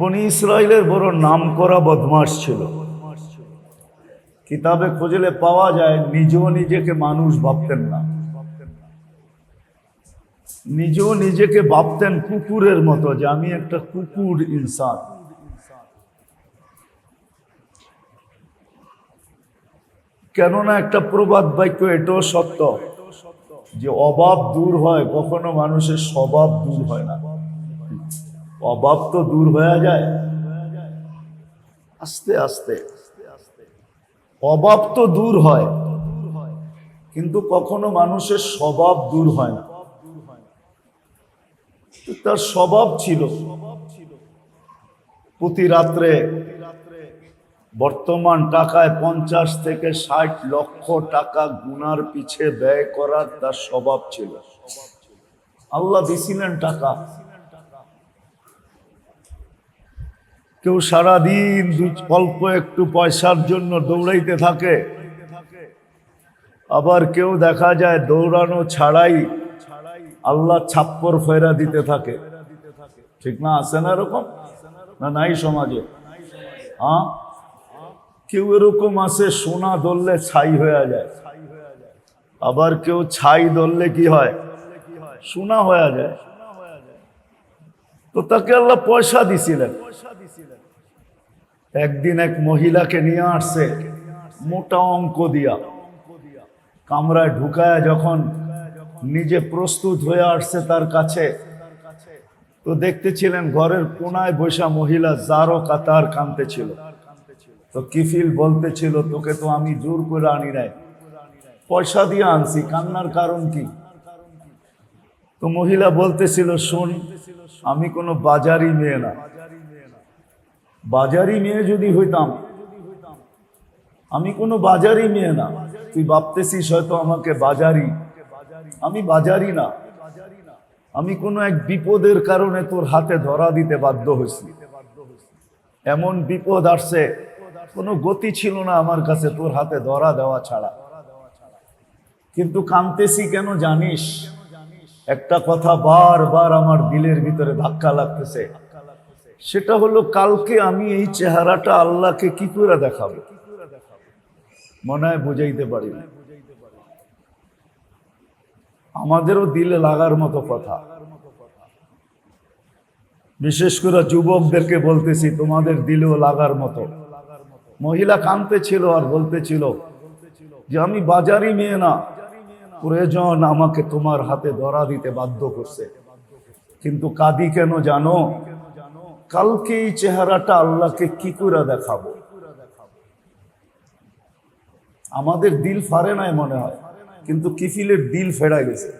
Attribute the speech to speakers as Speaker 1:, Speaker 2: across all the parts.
Speaker 1: বনি ইসরায়েলের বড় নাম করা বদমাস ছিল। কিতাবে খুঁজলে পাওয়া যায় নিজেও নিজেকে মানুষ ভাবতেন না। নিজেও নিজেকে ভাবতেন কুকুরের মতো যে আমি একটা কুকুর ইনসান। কেননা একটা প্রবাদ বাক্য এটাও সত্য যে অভাব দূর হয়, কখনো মানুষের স্বভাব দূর হয় না। অভাব তো দূর হয়ে যায়। আস্তে আস্তে অভাব তো দূর হয়। কিন্তু কখনো মানুষের স্বভাব দূর হয় না। তার স্বভাব ছিল, প্রতি রাত্রে বর্তমান টাকায় পঞ্চাশ থেকে ষাট লক্ষ টাকা গুনার পিছে ব্যয় করার তার স্বভাব ছিল। আল্লাহ দিছিলেন টাকা। কেউ সারাদিন অল্প একটু পয়সার জন্য দৌড়াইতে থাকে। আবার কেউ দেখা যায় দৌড়ানো ছাড়াই আল্লাহ ছাপ্পর ফেরা দিতে থাকে। ঠিক না? আছে না এরকম? না নাই সমাজে? হ্যাঁ কেউ এরকম আছে, সোনা ধরলে ছাই হয়ে যায়। আবার কেউ ছাই ধরলে কি হয়? সোনা হয়ে যায়। তো তাকে আল্লাহ পয়সা দিছিলেন। একদিন এক মহিলাকে নিয়ে আসছে, মোটা অঙ্ক দিয়া। কামরায় ঢুকায় যখন নিজে প্রস্তুত হয়ে আসছে তার কাছে, তো দেখতেছিলেন ঘরের কোনায় বসা মহিলা জারো কাতার কানতে ছিল। তো কিফিল বলতেছিল, তোকে তো আমি জোর করে আনি নাই। পয়সা দিয়ে আনছি, কান্নার কারণ কি? তো মহিলা বলতেছিল, শোন, আমি কোনো বাজারি মেয়ে না। বাজারি মেয়ে যদি হইতাম। আমি কোনো বাজারি মেয়ে না। তুই ভাবতেছিস হয়তো আমাকে বাজারি। আমি বাজারি না। আমি কোনো এক বিপদের কারণে তোর হাতে ধরা দিতে বাধ্য হয়েছি। এমন বিপদ আসছে, কোনো গতি ছিল না আমার কাছে তোর হাতে ধরা দেওয়া ছাড়া। কিন্তু কানতেছি কেন জানিস? একটা কথা বারবার আমার দিলের ভিতরে ধাক্কা লাগতেছে। সেটা হলো কালকে আমি এই চেহারাটা আল্লাহকে কি করে দেখাবো? মনে হয় বুঝাইতে পারি। আমাদেরও দিলে লাগার মতো কথা। বিশেষ করে যুবকদেরকে বলতেছি, তোমাদের দিলেও লাগার মতো। মহিলা কানতে ছিল আর বলতেছিল যে, আমি বাজারি মেয়ে না। প্রয়োজন আমাকে তোমার হাতে ধরা দিতে বাধ্য করছে। কিন্তু কাদি কেন জানো? কালকে এই চেহারাটা আল্লাহকে কি করে দেখাবো? আমাদের দিল ফারে নাই মনে হয়, কিন্তু কিফিলের দিল ফেরা গেছে।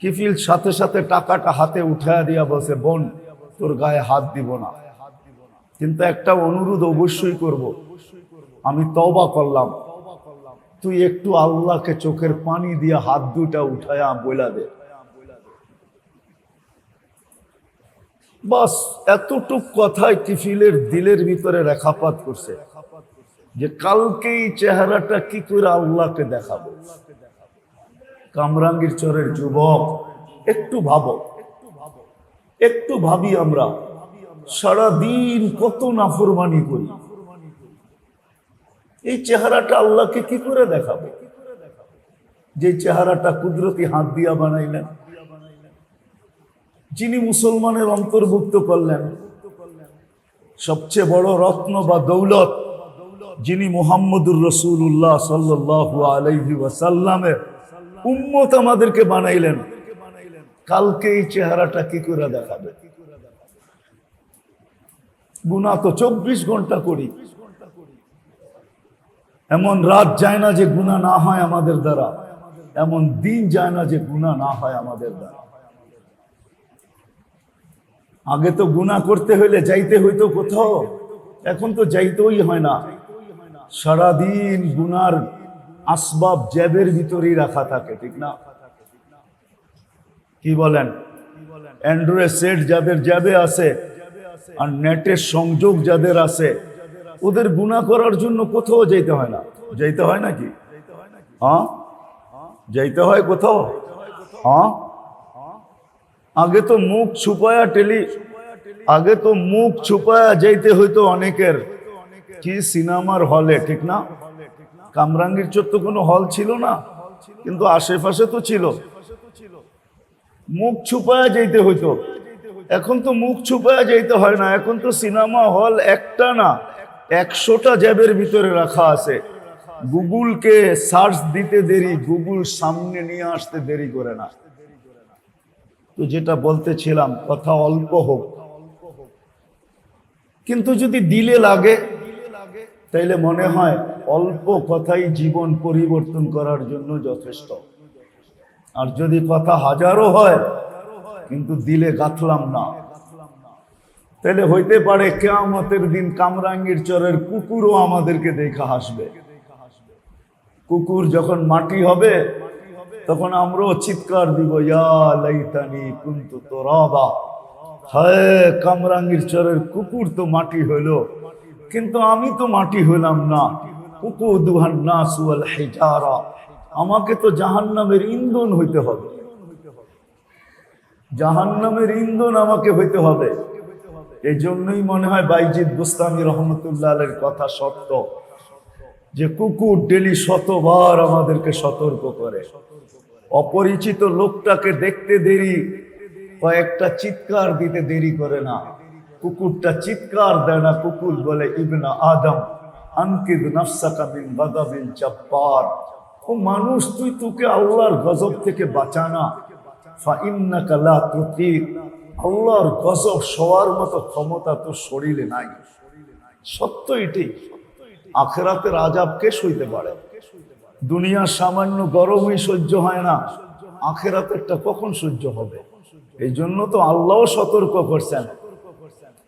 Speaker 1: কিফিল সাথে সাথে টাকাটা হাতে উঠায় দিয়া বসে বোন, তোর গায়ে হাত দিব না। কিন্তু একটা অনুরোধ অবশ্যই করব। আমি তবা করলাম। তুই একটু আল্লাহকে চোখের পানি দিয়ে হাত দুইটা উঠায়া বইলা দে। বাস, এতটুক কথায় কিফিলের দিলের ভিতরে রেখাপাত করছে। যে কালকেই চেহারাটা কি করে আল্লাহকে দেখাবো? কামরাঙ্গীর চরের যুবক, একটু ভাবো। একটু ভাবি আমরা সারা দিন কত নাফরমানি করি। এই চেহারাটা আল্লাহকে কি করে দেখাবো? যে চেহারাটা কুদরতি হাত দিয়া বানাইলেন। যিনি মুসলমানের অন্তর্ভুক্ত করলেন, সবচেয়ে বড় রত্ন বা দৌলত যিনি মুহাম্মদুর রসুল্লাহ সাল্লাহ আলাইহি ওয়াসাল্লামের উম্মত আমাদেরকে বানাইলেন। কালকে এই চেহারাটা কি করে দেখাবে? গুণা তো চব্বিশ ঘণ্টা করি। এমন রাত যায় না যে গুণা না হয় আমাদের দ্বারা। এমন দিন যায় না যে গুণা না হয় আমাদের দ্বারা। আগে তো গুণা করতে হইলে যাইতে হইতো কোথাও, এখন তো যাইতেই হয় না। সারাদিন গুনার আসবাব জ্যাবের ভিতরেই রাখা থাকে, ঠিক না? কি বলেন? অ্যান্ড্রয়েড সেট যাদের জ্যাবে আছে আর নেটের সংযোগ যাদের আছে, ওদের গুণা করার জন্য কোথাও যাইতে হয় না। যাইতে হয় নাকি? হ্যাঁ? যাইতে হয় কোথাও? হ্যাঁ? আগে তো মুখ ছুপায়া টেলি, আগে তো মুখ ছুপায়া যাইতে হইতো অনেকের। কি সিনেমার হলে, ঠিক না? কামরাঙ্গীর চোর তো কোনো হল ছিল না, কিন্তু আশেপাশে তো ছিল। মুখ ছুপায়া যাইতে হইতো। এখন তো মুখ ছুপায়া যাইতে হয় না, এখন তো সিনেমা হল একটা না, একশোটা জ্যাবের ভিতরে রাখা আছে। গুগলকে সার্চ দিতে দেরি, গুগল সামনে নিয়ে আসতে দেরি করে না। তো যেটা বলতেছিলাম, কথা অল্প হোক। কিন্তু যদি দিলে লাগে, তাইলে মনে হয় অল্প কথাই জীবন পরিবর্তন করার জন্য যথেষ্ট। আর যদি কথা হাজারো হয়, কিন্তু দিলে গাথলাম না। তাহলে হইতে পারে কেয়ামতের দিন কামরাঙ্গির চরের কুকুরও আমাদেরকে দেখা হাসবে কুকুর যখন মাটি হবে তখন আমরাও চিৎকার দিব লাইতানি কুন্তু তোরাবা। হায়, কামরাঙ্গীর চরের কুকুর তো মাটি হইল। কিন্তু আমি তো মাটি হইলাম না। কুকু দুহান নাসুয়াল হেজারা। আমাকে তো জাহান্নামের ইন্ধন হইতে হবে। জাহান্নামের ইন্ধন আমাকে হইতে হবে। এই জন্যই মনে হয় বাইজিদ গোস্তামি রহমতুল্লাহ আলের কথা সত্য, যে কুকুর ডেলি শতবার আমাদেরকে সতর্ক করে। অপরিচিত লোকটাকে দেখতে দেরি। কয়েকটা চিৎকার দিতে দেরি করে না। কুকুরটা চিৎকার দেয় না। কুকুর বলে, ইবনা আদম, আনকিদ নফসাকা গাদাবিল জব্বার। ও মানুষ, তুই তোকে আল্লাহর গজব থেকে বাঁচানা ফা ইন্নাকা লা তুতিক। আল্লাহর গজব সবার মতো ক্ষমতা তোর শরীরে নাই। সত্য এটি। আখেরাতের আজাবকে সইতে পারে? দুনিয়ার সামান্য গরমই সহ্য হয় না আখেরাতেরটা কখন সহ্য হবে? এই জন্য তো আল্লাহ সতর্ক করছেন।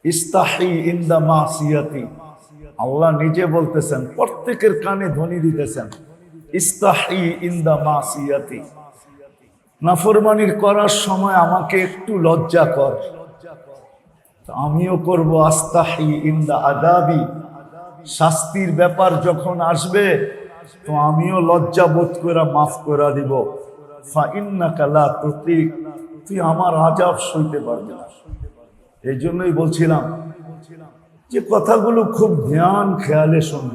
Speaker 1: ইস্তাহি ইন্দা মাসিয়াতি। আল্লাহ নিজে বলতেছেন, প্রত্যেকের কানে ধ্বনি দিতেছেন, ইস্তাহি ইন্দা মাসিয়াতি। নাফরমানির করার সময় আমাকে একটু লজ্জা কর। আমিও করব আস্তাহি ইন্দা আদাবি শাস্তির ব্যাপার যখন আসবে তো আমিও লজ্জা বোধ করে মাফ করে দিব। ফা ইন্নাকা লা তুই আমার আজাব সইতে পারবি না। এই জন্যই বলছিলাম যে কথাগুলো খুব ধ্যান খেয়ালে শুনব।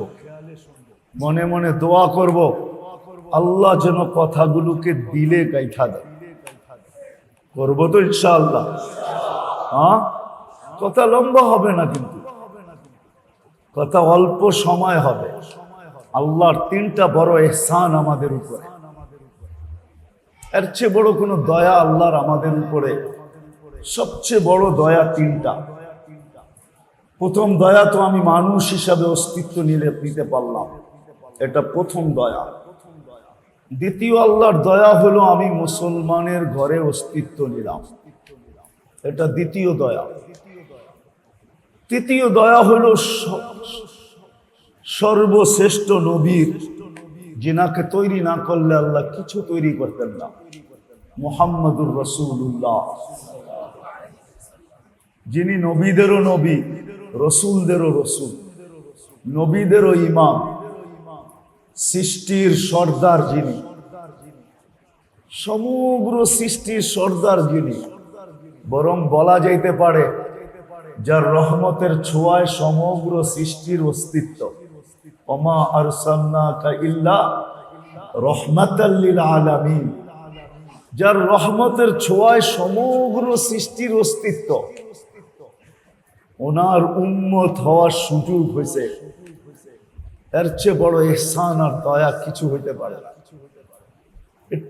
Speaker 1: মনে মনে দোয়া করব। আল্লাহ যেন কথাগুলোকে দিলে গাইঠা দেয়। করব তো ইনশাআল্লাহ। হ্যাঁ কথা লম্বা হবে না কিন্তু। কথা অল্প সময় হবে। আল্লাহর তিনটা বড় এহসান আমাদের উপরে। এর চেয়ে বড় কোনো দয়া আল্লাহর আমাদের উপরে। সবচেয়ে বড় দয়া তিনটা। প্রথম দয়া তো আমি মানুষ হিসাবে অস্তিত্ব নিলে নিতে পারলাম। এটা প্রথম দয়া। দ্বিতীয় আল্লাহর দয়া হলো আমি মুসলমানের ঘরে অস্তিত্ব নিলাম। এটা দ্বিতীয় দয়া। তৃতীয় দয়া হলো সর্বশ্রেষ্ঠ নবীর যিনাকে তৈরি না করলে আল্লাহ কিছু তৈরি করতেন না। মোহাম্মদুর রসুল্লাহ যিনি নবীদেরও নবী, রসুলদেরও রসুল, নবীদেরও ইমাম, সৃষ্টির সর্দার যিনি, সমগ্র সৃষ্টির সর্দার যিনি, বরং বলা যাইতে পারে, যার রহমতের ছোঁয়ায় সমগ্র সৃষ্টির অস্তিত্ব। অমা আরসালনাকা ইল্লা রহমাতাল্লিল আলামিন। যার রহমতের ছোঁয়ায় সমগ্র সৃষ্টির অস্তিত্ব। ওনার উন্মত হওয়ার সুযোগ হয়েছে। এর চেয়ে বড় এহসান আর দয়া কিছু হইতে পারে না।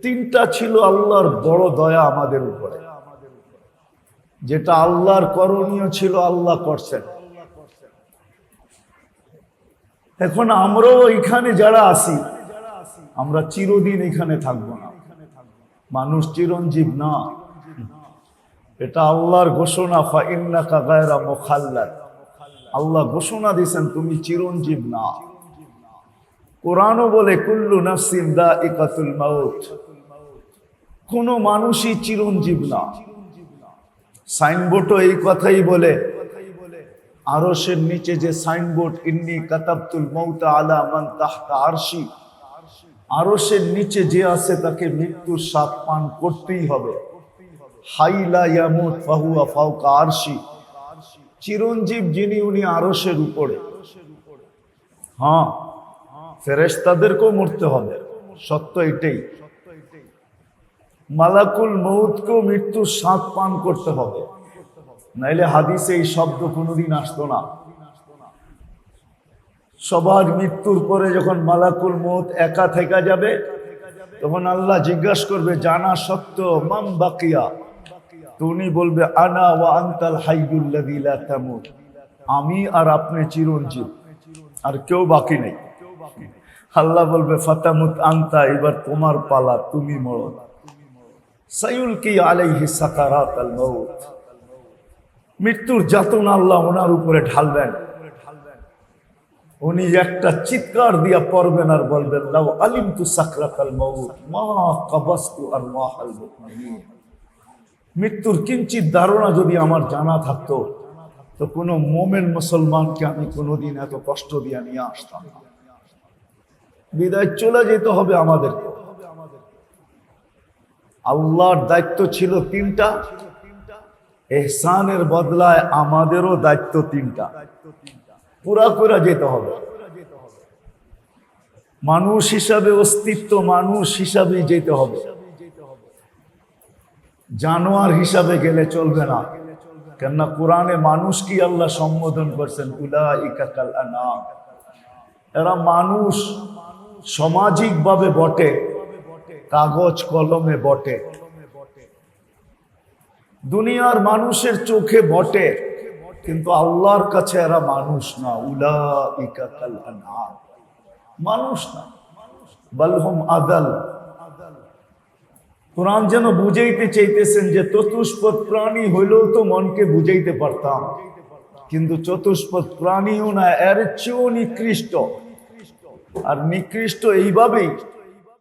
Speaker 1: তিনটা ছিল আল্লাহর বড় দয়া আমাদের উপরে। যেটা আল্লাহর করণীয় ছিল আল্লাহ করছেন। এখন আমরাও এখানে যারা আছি, আমরা চিরদিন এখানে থাকব না। মানুষ চিরঞ্জীব না। এটা আল্লাহর ঘোষণা আল্লাহ ঘোষণা দিয়েছেন, তুমি চিরঞ্জীব না। কোরআনও বলে, কুল্লু নাফসিন দা ইকাতুল কোন মানুষই চিরঞ্জীব না। সাইনবোর্ডও এই কথাই বলে আরশের নিচে যে সাইনবোর্ড, ইন্নি কাতাবতুল মৌতা আলা মান তাহতা আরশি আরশের নিচে যে আছে তাকে মৃত্যুর স্বাদ পান করতেই হবে। হাইলা ইয়ামুত ফাহুয়া ফাউকা আরশি চিরঞ্জীব যিনি উনি আরসের উপরে। হ্যাঁ ফেরেশতাদেরকেও মরতে হবে, সত্য এটাই। মালাকুল মৌতকেও মৃত্যুর স্বাদ পান করতে হবে। নাইলে হাদিসে এই শব্দ কোনোদিন আসতো না। সবার মৃত্যুর পরে যখন মালাকুল মত একা থেকে যাবে, তখন আল্লাহ জিজ্ঞাসা করবে, জানা সত্য মাম বাকিয়া? তো উনি বলবে, আনা ওয়া আন্তাল হাইয়ুল্লাযী লা তামুত। আমি আর আপনি চিরঞ্জীব, আর কেউ বাকি নেই। আল্লাহ বলবে, ফাতামুত আন্তা, এবার তোমার পালা, তুমি মরো সাইউল কি আলাইহি সাকারাত আল মউত। মৃত্যুর যাতনা আল্লাহ ওনার উপরে ঢালবেন। উনি একটা চিৎকার দিয়া পড়বেন আর বলবেন, লাউ আলিম তু সাকরাতাল মউত, মা আর মা মৃত্যুর কিঞ্চিত ধারণা যদি আমার জানা থাকতো, তো কোনো মোমেন মুসলমানকে আমি কোনোদিন এত কষ্ট দিয়ে নিয়ে আসতাম না। বিদায় চলে যেতে হবে আমাদেরকে। আল্লাহর দায়িত্ব ছিল তিনটা। এহসানের বদলায় আমাদেরও দায়িত্ব তিনটা। পুরা করে যেতে হবে। মানুষ হিসাবে অস্তিত্ব মানুষ হিসাবে যেতে হবে। জানোয়ার হিসাবে গেলে চলবে না। কেননা কোরআনে মানুষ কি আল্লাহ সম্বোধন করছেন? উলা এরা মানুষ সামাজিক ভাবে বটে, কাগজ কলমে বটে। দুনিয়ার মানুষের চোখে বটে, কিন্তু আল্লাহর কাছে এরা মানুষ না। উলা মানুষ না। বলহম আদাল। কোরআন যেন বুঝাইতে চাইতেছেন যে চতুষ্পদ প্রাণী হইলেও তো মনকে বুঝাইতে পারতাম, কিন্তু চতুষ্পদ প্রাণীও না, এর চেয়েও নিকৃষ্ট। আর নিকৃষ্ট এইভাবেই